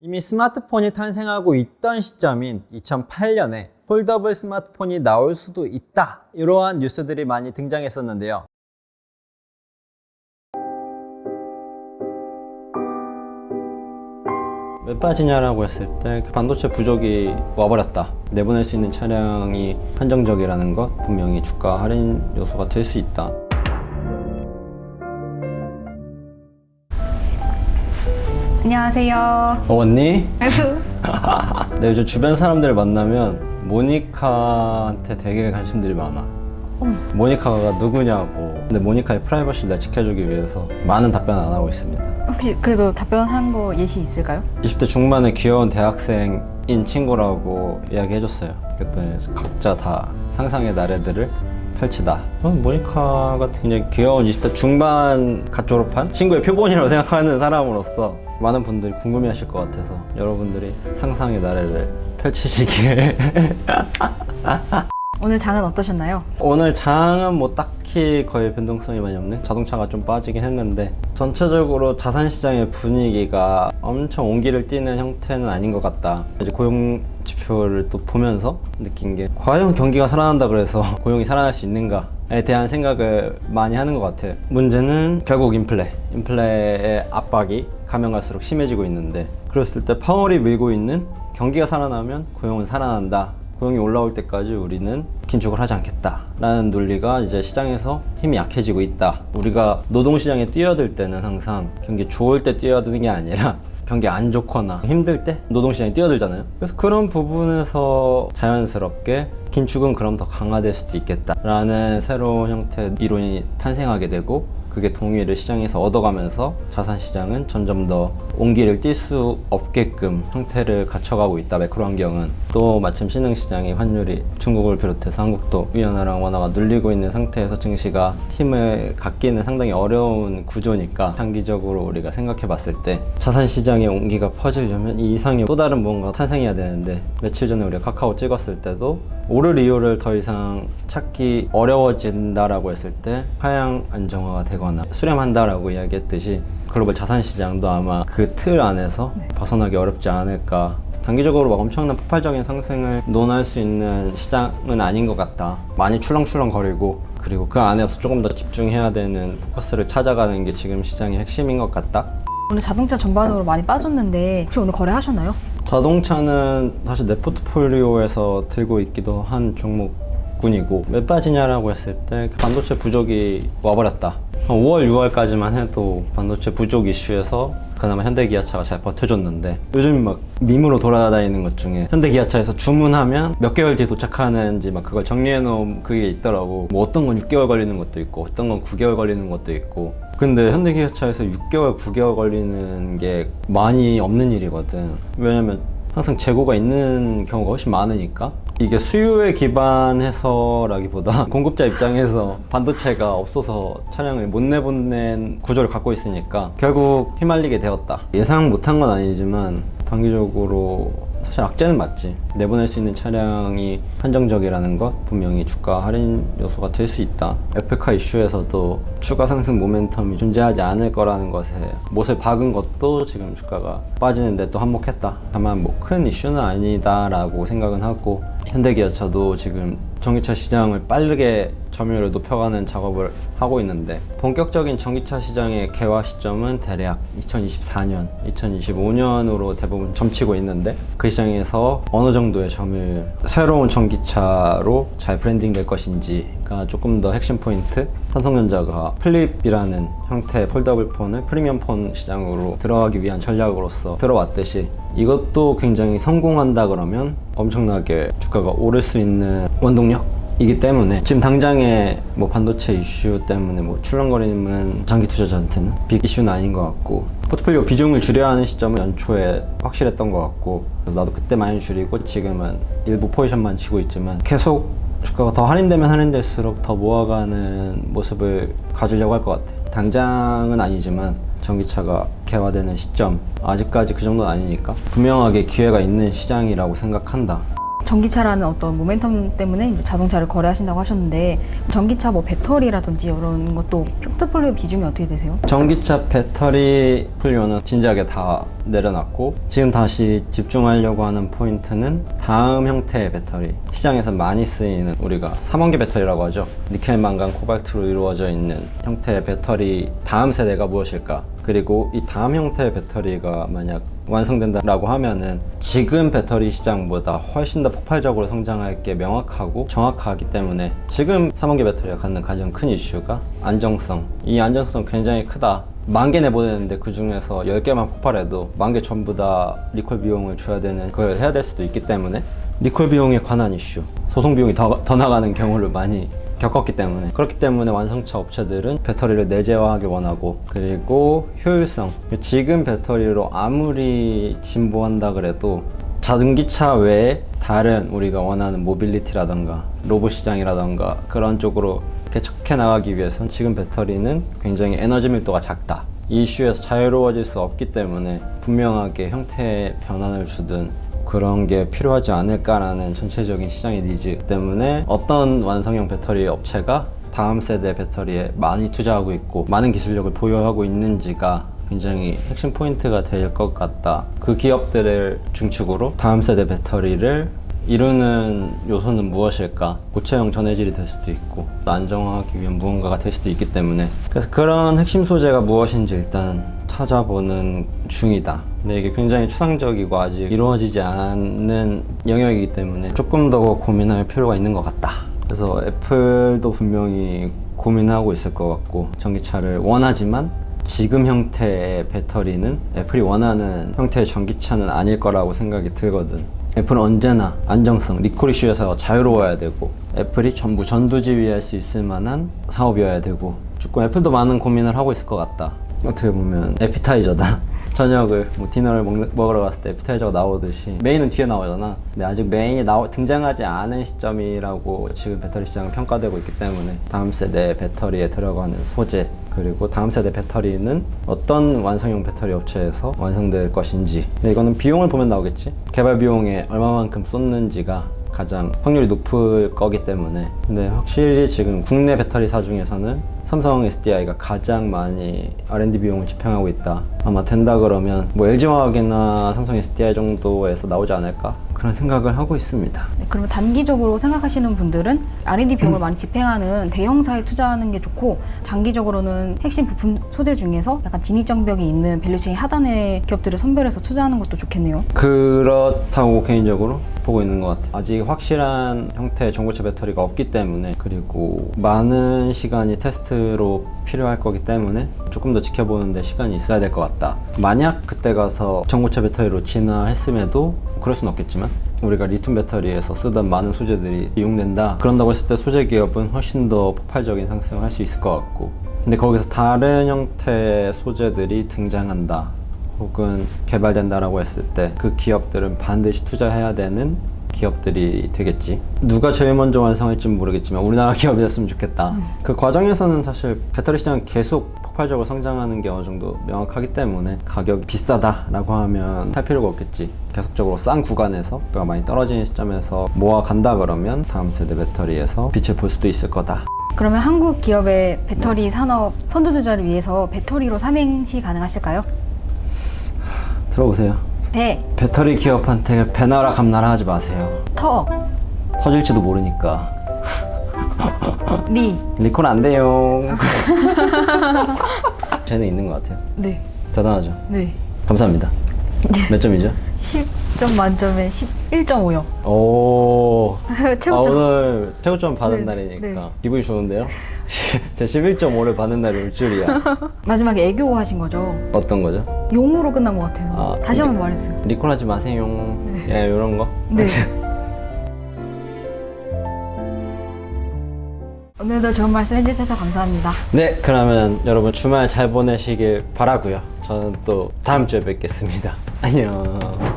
이미 스마트폰이 탄생하고 있던 시점인 2008년에 폴더블 스마트폰이 나올 수도 있다. 이러한 뉴스들이 많이 등장했었는데요. 왜 빠지냐라고 했을 때 그 반도체 부족이 와버렸다. 내보낼 수 있는 차량이 한정적이라는 것 분명히 주가 할인 요소가 될 수 있다. 안녕하세요. 어, 언니? 아이고. 내 요즘 주변 사람들 만나면 모니카한테 되게 관심들이 많아. 모니카가 누구냐고. 근데 모니카의 프라이버시를 내가 지켜주기 위해서 많은 답변을 안 하고 있습니다. 혹시 그래도 답변한 거 예시 있을까요? 20대 중반의 귀여운 대학생인 친구라고 이야기해줬어요. 그랬더니 각자 다 상상의 나래들을 펼치다. 어, 모니카 같은 굉장히 귀여운 20대 중반 갓 졸업한 친구의 표본이라고 생각하는 사람으로서 많은 분들이 궁금해하실 것 같아서 여러분들이 상상의 나래를 펼치시길 오늘 장은 어떠셨나요? 오늘 장은 뭐 딱히 거의 변동성이 많이 없는 자동차가 좀 빠지긴 했는데 전체적으로 자산 시장의 분위기가 엄청 온기를 띠는 형태는 아닌 것 같다. 이제 고용 지표를 또 보면서 느낀 게 과연 경기가 살아난다 그래서 고용이 살아날 수 있는가 에 대한 생각을 많이 하는 것 같아요. 문제는 결국 인플레, 인플레의 압박이 가면 갈수록 심해지고 있는데 그랬을 때 파월이 밀고 있는 경기가 살아나면 고용은 살아난다. 고용이 올라올 때까지 우리는 긴축을 하지 않겠다라는 논리가 이제 시장에서 힘이 약해지고 있다. 우리가 노동시장에 뛰어들 때는 항상 경기 좋을 때 뛰어드는 게 아니라 경기 안 좋거나 힘들 때 노동시장에 뛰어들잖아요. 그래서 그런 부분에서 자연스럽게 긴축은 그럼 더 강화될 수도 있겠다라는 새로운 형태의 이론이 탄생하게 되고 그게 동의를 시장에서 얻어가면서 자산 시장은 점점 더 온기를 띨수 없게끔 형태를 갖춰가고 있다. 매크로 환경은 또 마침 신흥 시장이 환율이 중국을 비롯해서 한국도 위안화랑 원화가 눌리고 있는 상태에서 증시가 힘을 갖기는 상당히 어려운 구조니까 장기적으로 우리가 생각해봤을 때 자산 시장의 온기가 퍼지려면 이 이상의 또 다른 무언가가 탄생해야 되는데 며칠 전에 우리가 카카오 찍었을 때도 오를 이유를 더 이상 찾기 어려워진다라고 했을 때 하향 안정화가 되거나 수렴한다라고 이야기했듯이 글로벌 자산 시장도 아마 그 틀 안에서 벗어나기 어렵지 않을까. 단기적으로 막 엄청난 폭발적인 상승을 논할 수 있는 시장은 아닌 것 같다. 많이 출렁출렁 거리고 그리고 그 안에서 조금 더 집중해야 되는 포커스를 찾아가는 게 지금 시장의 핵심인 것 같다. 오늘 자동차 전반으로 많이 빠졌는데 혹시 오늘 거래하셨나요? 자동차는 사실 내 포트폴리오에서 들고 있기도 한 종목 군이고 왜 빠지냐라고 했을 때그 반도체 부족이 와버렸다. 한 5월, 6월까지만 해도 반도체 부족 이슈에서 그나마 현대기아차가 잘 버텨줬는데 요즘 막 밈으로 돌아다니는 것 중에 현대기아차에서 주문하면 몇 개월 뒤에 도착하는지 막 그걸 정리해 놓은 그게 있더라고. 뭐 어떤 건 6개월 걸리는 것도 있고 어떤 건 9개월 걸리는 것도 있고. 근데 현대기아차에서 6개월, 9개월 걸리는 게 많이 없는 일이거든. 왜냐면 항상 재고가 있는 경우가 훨씬 많으니까 이게 수요에 기반해서라기보다 공급자 입장에서 반도체가 없어서 차량을 못 내보낸 구조를 갖고 있으니까 결국 휘말리게 되었다. 예상 못한 건 아니지만 단기적으로 사실 악재는 맞지. 내보낼 수 있는 차량이 한정적이라는 것 분명히 주가 할인 요소가 될 수 있다. 에프카 이슈에서도 추가 상승 모멘텀이 존재하지 않을 거라는 것에 못을 박은 것도 지금 주가가 빠지는데 또 한몫했다. 다만 뭐 큰 이슈는 아니다 라고 생각은 하고 현대기아차도 지금 전기차 시장을 빠르게 점유율을 높여가는 작업을 하고 있는데 본격적인 전기차 시장의 개화 시점은 대략 2024년, 2025년으로 대부분 점치고 있는데 그 시장에서 어느 정도의 점유율, 새로운 전기차로 잘 브랜딩 될 것인지가 조금 더 핵심 포인트. 삼성전자가 플립이라는 형태의 폴더블 폰을 프리미엄 폰 시장으로 들어가기 위한 전략으로서 들어왔듯이 이것도 굉장히 성공한다 그러면 엄청나게 주가가 오를 수 있는 원동력 이기 때문에 지금 당장에 뭐 반도체 이슈 때문에 뭐 출렁거리는 장기 투자자한테는 빅 이슈는 아닌 것 같고 포트폴리오 비중을 줄여야 하는 시점은 연초에 확실했던 것 같고 나도 그때 많이 줄이고 지금은 일부 포지션만 치고 있지만 계속 주가가 더 할인되면 할인될수록 더 모아가는 모습을 가지려고 할 것 같아. 당장은 아니지만 전기차가 개화되는 시점 아직까지 그 정도는 아니니까 분명하게 기회가 있는 시장이라고 생각한다. 전기차라는 어떤 모멘텀 때문에 이제 자동차를 거래하신다고 하셨는데 전기차 뭐 배터리라든지 이런 것도 포트폴리오 비중이 어떻게 되세요? 전기차 배터리 풀료는 진지하게 다 내려놨고 지금 다시 집중하려고 하는 포인트는 다음 형태의 배터리. 시장에서 많이 쓰이는 우리가 3원기 배터리라고 하죠. 니켈 망간 코발트로 이루어져 있는 형태의 배터리 다음 세대가 무엇일까? 그리고 이 다음 형태의 배터리가 만약 완성된다라고 하면은 지금 배터리 시장보다 훨씬 더 폭발적으로 성장할 게 명확하고 정확하기 때문에 지금 3원기 배터리가 갖는 가장 큰 이슈가 안정성. 이 안정성 굉장히 크다. 만개 내보내는데 그 중에서 10개만 폭발해도 만 개 전부 다 리콜 비용을 줘야 되는 그걸 해야 될 수도 있기 때문에 리콜 비용에 관한 이슈, 소송 비용이 더, 더 나가는 경우를 많이 겪었기 때문에. 그렇기 때문에 완성차 업체들은 배터리를 내재화하기 원하고 그리고 효율성. 지금 배터리로 아무리 진보한다 그래도 자전기차 외에 다른 우리가 원하는 모빌리티라던가 로봇 시장이라던가 그런 쪽으로 개척해 나가기 위해선 지금 배터리는 굉장히 에너지 밀도가 작다. 이 이슈에서 자유로워질 수 없기 때문에 분명하게 형태의 변환을 주든 그런 게 필요하지 않을까라는 전체적인 시장의 니즈 때문에 어떤 완성형 배터리 업체가 다음 세대 배터리에 많이 투자하고 있고 많은 기술력을 보유하고 있는지가 굉장히 핵심 포인트가 될 것 같다. 그 기업들을 중축으로 다음 세대 배터리를 이루는 요소는 무엇일까? 고체형 전해질이 될 수도 있고 안정화하기 위한 무언가가 될 수도 있기 때문에 그래서 그런 핵심 소재가 무엇인지 일단 찾아보는 중이다. 근데 이게 굉장히 추상적이고 아직 이루어지지 않는 영역이기 때문에 조금 더 고민할 필요가 있는 것 같다. 그래서 애플도 분명히 고민하고 있을 것 같고 전기차를 원하지만 지금 형태의 배터리는 애플이 원하는 형태의 전기차는 아닐 거라고 생각이 들거든. 애플은 언제나 안정성, 리콜 이슈에서 자유로워야 되고 애플이 전부 전두지휘할 수 있을 만한 사업이어야 되고 조금 애플도 많은 고민을 하고 있을 것 같다. 어떻게 보면 에피타이저다. 저녁을 뭐 디너를 먹, 먹으러 갔을 때 에피타이저가 나오듯이 메인은 뒤에 나오잖아. 근데 아직 메인이 나오, 등장하지 않은 시점이라고 지금 배터리 시장은 평가되고 있기 때문에 다음 세대 배터리에 들어가는 소재 그리고 다음 세대 배터리는 어떤 완성형 배터리 업체에서 완성될 것인지. 근데 이거는 비용을 보면 나오겠지? 개발 비용에 얼마만큼 쏟는지가 가장 확률이 높을 거기 때문에. 근데 확실히 지금 국내 배터리사 중에서는 삼성 SDI가 가장 많이 R&D 비용을 집행하고 있다. 아마 된다 그러면 뭐 LG화학이나 삼성 SDI 정도에서 나오지 않을까 그런 생각을 하고 있습니다 네, 그러면 단기적으로 생각하시는 분들은 R&D 비용을 많이 집행하는 대형사에 투자하는 게 좋고 장기적으로는 핵심 부품 소재 중에서 약간 진입장벽이 있는 밸류체인 하단의 기업들을 선별해서 투자하는 것도 좋겠네요. 그렇다고 개인적으로 보고 있는 것 같아요. 아직 확실한 형태의 전고체 배터리가 없기 때문에 그리고 많은 시간이 테스트로 필요할 거기 때문에 조금 더 지켜보는데 시간이 있어야 될 것 같다. 만약 그때 가서 전고체 배터리로 진화했음에도 그럴 순 없겠지만 우리가 리튬 배터리에서 쓰던 많은 소재들이 이용된다. 그런다고 했을 때 소재 기업은 훨씬 더 폭발적인 상승을 할 수 있을 것 같고 근데 거기서 다른 형태의 소재들이 등장한다. 혹은 개발된다라고 했을 때 그 기업들은 반드시 투자해야 되는 기업들이 되겠지. 누가 제일 먼저 완성할지는 모르겠지만 우리나라 기업이었으면 좋겠다. 그 과정에서는 사실 배터리 시장 계속 폭발적으로 성장하는 게 어느 정도 명확하기 때문에 가격이 비싸다라고 하면 할 필요가 없겠지. 계속적으로 싼 구간에서 가 많이 떨어지는 시점에서 모아 간다 그러면 다음 세대 배터리에서 빛을 볼 수도 있을 거다. 그러면 한국 기업의 배터리 산업 선두주자를 위해서 배터리로 삼행시 가능하실까요? 들어보세요. 배, 배터리 기업한테 배나라 감나라 하지 마세요. 터, 터질지도 모르니까. 리. 리콜 안 돼요. 쟤는 있는 것 같아요. 네. 대단하죠. 네. 감사합니다. 몇 점이죠? 10점 만점에 11.5요. 오. 아, 최고점. 오늘 최고점 받은 네, 날이니까 네. 기분이 좋은데요? 제 11.5를 받는 날이 올 줄이야. 마지막에 애교 하신 거죠? 어떤 거죠? 용으로 끝난 것 같아서. 아, 다시 한 번 말해주세요. 리콜 하지 마세요. 예, 이런 거. 네. 오늘도 좋은 말씀 해주셔서 감사합니다. 네, 그러면 여러분 주말 잘 보내시길 바라고요. 저는 또 다음 주에 뵙겠습니다. 안녕